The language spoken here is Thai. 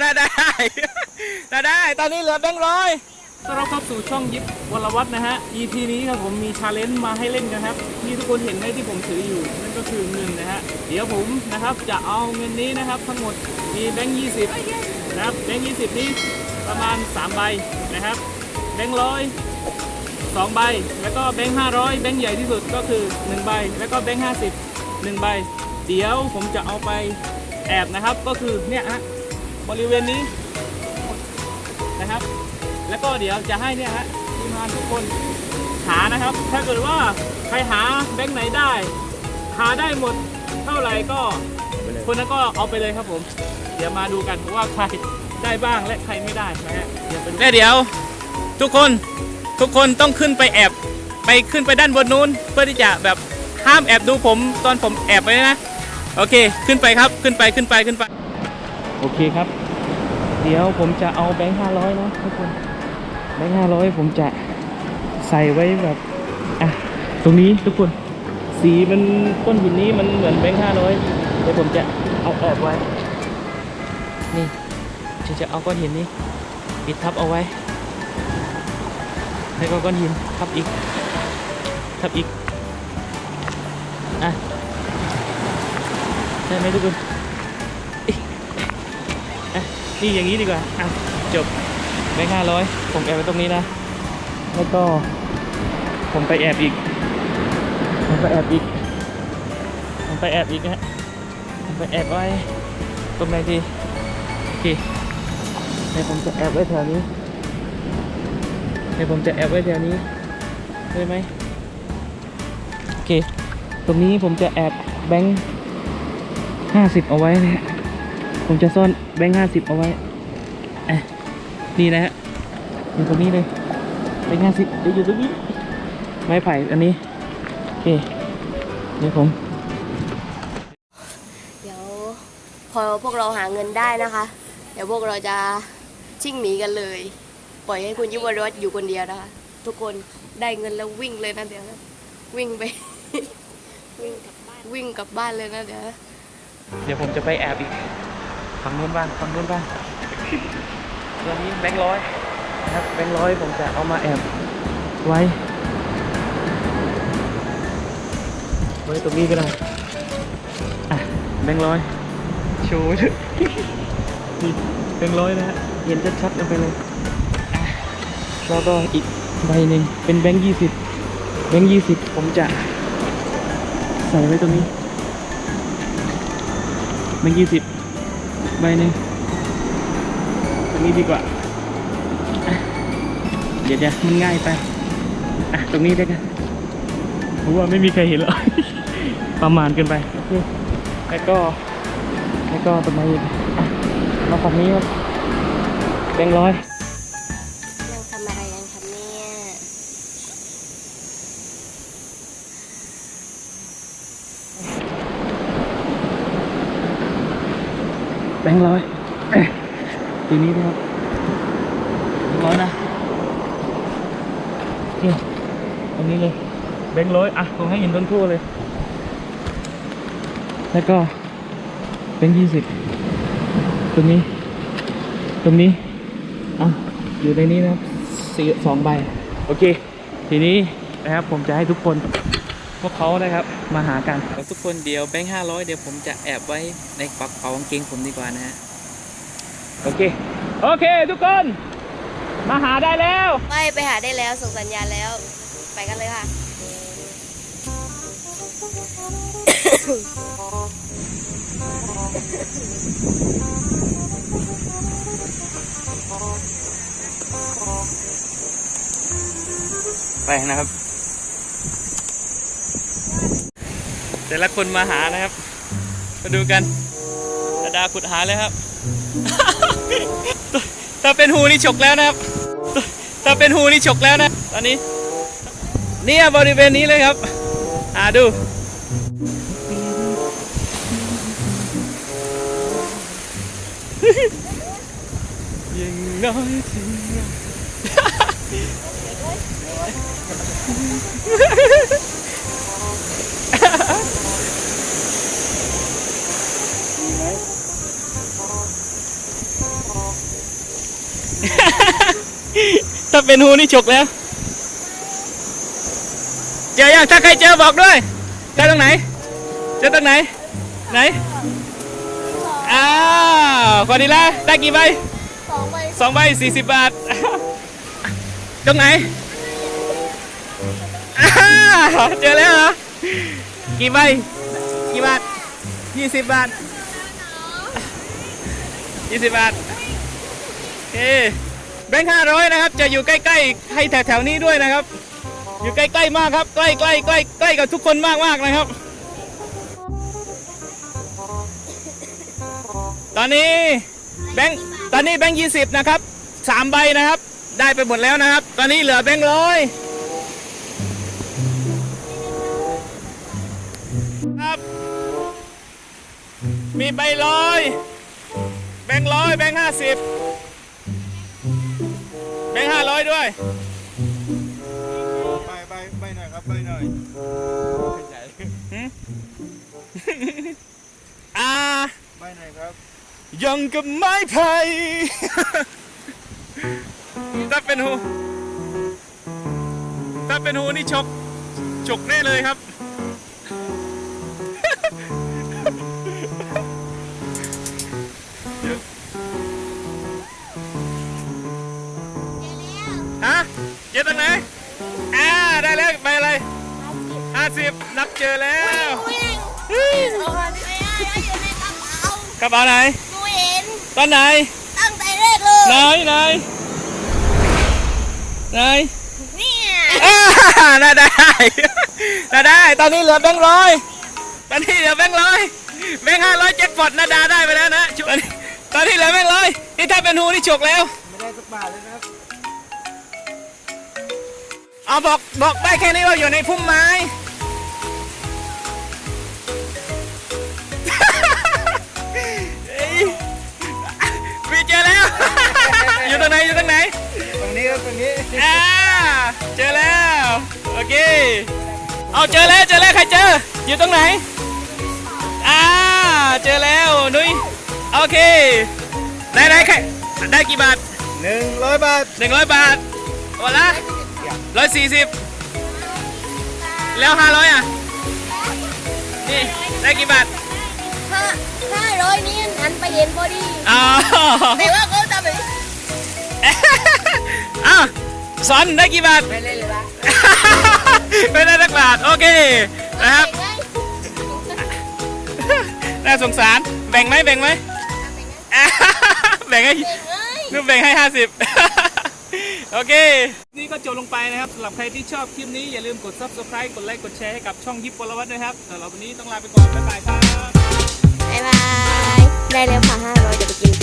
ได้ได้ได้ได้ ตอนนี้เหลือแบงค์ร้อยต้อนรับเข้าสู่ช่องยิปวรวัฒน์นะฮะ EP นี้ครับผมมีชาเลนจ์มาให้เล่นกันครับนี่ทุกคนเห็นไหมที่ผมถืออยู่นั่นก็คือเงินนะฮะ เดี๋ยวผมนะครับจะเอาเงินนี้นะครับ ทั้งหมดมีแบงค์ยี่สิบนะครับแบงค์ยี่สิบนี้ประมาณ 3 ใบนะครับ แบงค์ร้อยสองใบ แล้วก็แบงค์ห้าร้อยแบงค์ใหญ่ที่สุดก็คือ 1 ใบ แล้วก็แบงค์ห้าสิบหนึ่งใบ เดี๋ยวผมจะเอาไปแอบนะครับก็คือเนี่ยฮะ บริเวณนี้นะครับ แล้วก็เดี๋ยวจะให้เนี่ยฮะทีมงานทุกคนหานะครับ ถ้าเกิดว่าใครหาแบงค์ไหนได้ หาได้หมดเท่าไหร่ก็คนนั้นก็เอาไปเลยครับผม เดี๋ยวมาดูกันว่าใครได้บ้างและใครไม่ได้นะฮะเดี๋ยวไปดูแล้วเดี๋ยวทุกคนทุกคนต้องขึ้นไปแอบไปขึ้นไปด้านบนนู้น เพื่อที่จะแบบห้ามแอบดูผมตอนผมแอบไปนะ โอเค ขึ้นไปครับขึ้นไปขึ้นไปขึ้นไป โอเคครับ เดี๋ยวผมจะเอาแบงค์ห้าร้อยนะทุกคนแบงค์ห้าร้อยผมจะใส่ไว้แบบอะตรงนี้ทุกคน สีมันก้นหินนี้มันเหมือนแบงค์ห้าร้อยเดี๋ยวผมจะเอาแอบไว้ นี่จะจะเอาก้อนหินนี้ปิดทับเอาไว้แล้วก็ก้อนหินทับอีก ทับอีกอะได้ไหมทุกคน นี่อย่างนี้ดีกว่าอะจบแบงค์ห้าร้อยผมแอบไว้ตรงนี้นะ แล้วก็ ผมไปแอบอีก ผมไปแอบอีก ผมไปแอบอีกนะฮะผมไปแอบไว้ตรงไหนดีโอเคเดี๋ยวผมจะแอบไว้แถวนี้เดี๋ยวผมจะแอบไว้แถวนี้ได้ไหมโอเค ตรงนี้ผมจะแอบแบงค์ห้าสิบเอาไว้นะฮะ ผมจะซ่อนแบงค์ห้าสิบเอาไว้อะนี่นะฮะอยู่ตรงนี้เลยแบงค์ห้าสิบเดี๋ยวอยู่ตรงนี้ ไม้ไผ่อันนี้ โอเคเดี๋ยวผม เดี๋ยวพอพวกเราหาเงินได้นะคะ เดี๋ยวพวกเราจะชิ่งหนีกันเลย ปล่อยให้คุณยุวรสอยู่คนเดียวนะคะ ทุกคนได้เงินแล้ววิ่งเลยนะเดี๋ยวนะวิ่งไป วิ่งกลับบ้านวิ่งกลับบ้านเลยนะเดี๋ยวนะเดี๋ยวผมจะไปแอบอีก ฝั่งนู้นบ้างฝั่งนู้นบ้างตัวนี้แบงค์ร้อยนะครับแบงค์ร้อยผมจะเอามาแอบไว้ ไว้ตรงนี้ก็ได้อะแบงค์ร้อยโชว์ไว้เถอะนี่แบงค์ร้อยนะฮะเห็นชัดๆลงไปเลยอะแล้วก็อีกใบหนึ่งเป็นแบงค์ยี่สิบแบงค์ยี่สิบผมจะใส่ไว้ตรงนี้แบงค์ยี่สิบ ใบหนึ่งตรงนี้ดีกว่า เดี๋ยวเดี๋ยวมันง่ายไป อะ ตรงนี้ได้กันเพราะว่าไม่มีใครเห็นหรอกประมาณเกินไป แล้วก็ แล้วก็ตรงนี้อ่มาฝั่งนี้ครับแบงร้อย นั่งทำอะไรกันครับเนี่ย แบงค์ร้อยทีนี้นะครับร้อยนะโอเคตรงนี้เลยแบงค์ร้อยอะผมให้เห็นต้นทั่วเลย แล้วก็แบงค์ยี่สิบตรงนี้ ตรงนี้อะอยู่ในนี้นะครับสี่สองใบ โอเค ทีนี้นะครับผมจะให้ทุกคน พวกเขานะครับมาหากันทุกคนเดี๋ยวแบงค์ห้าร้อยเดี๋ยวผมจะแอบไว้ในกระเป๋ากางเกงผมดีกว่านะฮะโอเคโอเค ทุกคน มาหาได้แล้ว ไม่ไปหาได้แล้วส่งสัญญาณแล้ว ไปกันเลยค่ะ ไปนะครับ แต่ ละคนมาหานะครับ มาดูกันดาดาขุดหาเลยครับ ถ้าเป็นหูนี่ฉกแล้วนะครับ ถ้าเป็นหูนี่ฉกแล้วนะ ตอนนี้ เนี่ยบริเวณนี้เลยครับอ่าดูยังน้อยถึาเป็นหูนี่ฉกแล้ว เจอยังถ้าใครเจอบอกด้วยเจอตรงไหน เจอตรงไหน ไหน อ้าวคนนี้ละได้กี่ใบสองใบสองใบสี่สิบบาท ตรงไหน เจอแล้วเหรอ กี่ใบ กี่บาทยี่สิบบาทยี่สิบบาทเอ แบงค์ห้าร้อยนะครับ จะอยู่ใกล้ๆให้แถวๆนี้ด้วยนะครับ อยู่ใกล้ๆมากครับ ใกล้ใกล้ใกล้ใกล้กับทุกคนมากมากนะครับ ตอนนี้แบงค์ตอนนี้แบงค์ยี่สิบนะครับสามใบนะครับ ได้ไปหมดแล้วนะครับ ตอนนี้เหลือแบงค์ร้อยครับ มีใบร้อยแบงค์ร้อยแบงค์ห้าสิบ ห้าร้อยด้วย ใบใบใบหน่อยครับใบหน่อยอ่าใบหน่อยครับยังกับไม้ไผ่ถ้าเป็นหู ถ้าเป็นหูนี่ฉกฉกแน่เลยครับ เจอตรงไหนอ่าได้แล้วไปอะไรห้าสิบนับเจอแล้ววิ่งเอามาไม่ได้ไม่ได้ในกระเป๋ากระเป๋าไหนหนูเห็นตอนไหนตั้งแต่แรกเลไหนยไหนไหนเนี่ยอ่าน่าได้น่าได้ ตอนนี้เหลือแบงค์ร้อยตอนนี้เหลือแบงค์ร้อยแบงค์ห้าร้อยแจ็คพอตนาดาได้ไปแล้วนะตอนนี้ตอนนี้เหลือแบงค์ร้อยนี่ถ้าเป็นหูนี่ฉกแล้วไม่ได้สักบาทเลยนะครับ เอาบอกบอกได้แค่นี้ว่าอยู่ในพุ่มไม้เฮ้ยมีเจอแล้ว อยู่ตรงไหนอยู่ตรงไหน ตรงนี้ครับตรงนี้อ่าเจอแล้ว โอเค เอาเจอแล้วเจอแล้วใครเจอ อยู่ตรงไหน อ่าเจอแล้วนุ้ยโอเค ได้ได้ใครได้กี่บาทหนึ่งร้อยบาทหนึ่งร้อยบาทโอ้ละ ร้อยสี่สิบแล้วห้าร้อยอะ นี่ได้กี่บาทห้าห้าร้อยนี้หันไปเห็นพอดีอ๋อแต่ว่าเขาทำแบบอ้าวสอนได้กี่บาท ไม่เล่นเลยวะไม่ได้สักบาท โอเคนะครับ น่าสงสาร แบ่งไหมแบ่งไหมอะแบ่งให้นึกแบ่งให้ห้าสิบ โอเค นี่ก็จบลงไปนะครับสำหรับใครที่ชอบคลิปนี้อย่าลืมกด subscribe กดไลค์กดแชร์ให้กับช่องยิปปลวัตด้วยครับสำหรับวันนี้ต้องลาไปก่อนบ๊ายบายครับ บ๊ายบาย ได้แล้วค่ะห้าร้อยเดี๋ยวไปกิน